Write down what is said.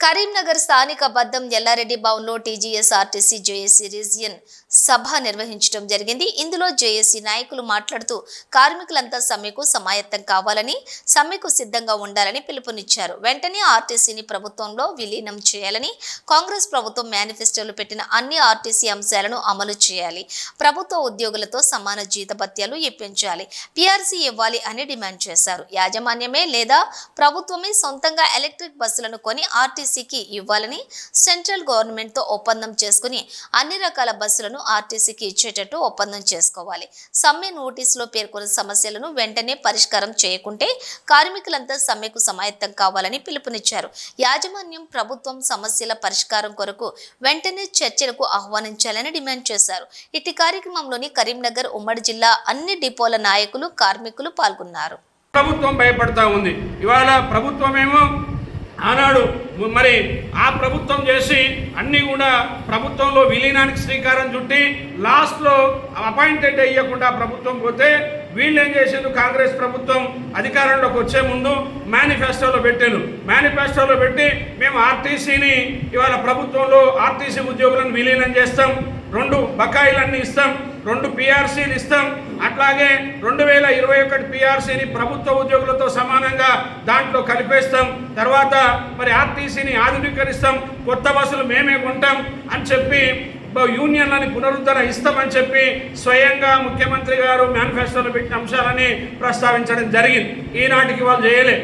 కరీంనగర్ స్థానిక బద్దం ఎల్లారెడ్డి భవన్లో TGS RTC JAC region సభ నిర్వహించడం జరిగింది. ఇందులో జేఏసీ నాయకులు మాట్లాడుతూ కార్మికులంతా సమ్మెకు సమాయత్తం కావాలని సమ్మెకు సిద్ధంగా ఉండాలని పిలుపునిచ్చారు. వెంటనే ఆర్టీసీని ప్రభుత్వంలో విలీనం చేయాలని కాంగ్రెస్ ప్రభుత్వం మేనిఫెస్టోలో పెట్టిన అన్ని ఆర్టీసీ అంశాలను అమలు చేయాలి. ప్రభుత్వ ఉద్యోగులతో సమాన జీతభత్యాలు ఇప్పించాలి. పీఆర్సీ ఇవ్వాలి అని డిమాండ్ చేశారు. యాజమాన్యమే లేదా ప్రభుత్వమే సొంతంగా ఎలక్ట్రిక్ బస్సులను కొని ఆర్టీసీ ఆర్టీసీకి ఇవ్వాలని సెంట్రల్ గవర్నమెంట్తో ఒప్పందం చేసుకుని అన్ని రకాల బస్సులను ఆర్టీసీకి ఇచ్చేటట్టు ఒప్పందం చేసుకోవాలి. సమ్మె నోటీసులో పేర్కొన్న సమస్యలను వెంటనే పరిష్కారం చేయకుంటే కార్మికులంతా సమ్మెకు సమాయత్తం కావాలని పిలుపునిచ్చారు. యాజమాన్యం ప్రభుత్వం సమస్యల పరిష్కారం కొరకు వెంటనే చర్చలకు ఆహ్వానించాలని డిమాండ్ చేశారు. ఇట్టి కార్యక్రమంలోని కరీంనగర్ ఉమ్మడి జిల్లా అన్ని డిపోల నాయకులు కార్మికులు పాల్గొన్నారు. ప్రభుత్వం భయపడతా ఉంది. ఇవాళ ప్రభుత్వమేమో ఆనాడు మరి ఆ ప్రభుత్వం చేసి అన్నీ కూడా ప్రభుత్వంలో విలీనానికి శ్రీకారం చుట్టి లాస్ట్లో అపాయింటెడ్ అయ్యకుండా ప్రభుత్వం పోతే వీళ్ళు ఏం చేసిండ్రు? కాంగ్రెస్ ప్రభుత్వం అధికారంలోకి వచ్చే ముందు మేనిఫెస్టోలో పెట్టాను మేనిఫెస్టోలో పెట్టి మేము ఆర్టీసీని ఇవాళ ప్రభుత్వంలో ఆర్టీసీ ఉద్యోగులను విలీనం చేస్తాం. రెండు బకాయిలన్నీ ఇస్తాం రెండు పిఆర్సీలు ఇస్తాం. అట్లాగే రెండు వేల ఇరవై ఒకటి పిఆర్సీని ప్రభుత్వ ఉద్యోగులతో సమానంగా దాంట్లో కలిపేస్తాం. తర్వాత మరి ఆర్టీసీని ఆధునీకరిస్తాం. కొత్త బస్సులు మేమే కొంటాం అని చెప్పి యూనియన్లని పునరుద్ధరణ ఇస్తామని చెప్పి స్వయంగా ముఖ్యమంత్రి గారు మేనిఫెస్టోలో పెట్టిన అంశాలని ప్రస్తావించడం జరిగింది. ఈనాటికి వాళ్ళు చేయలే.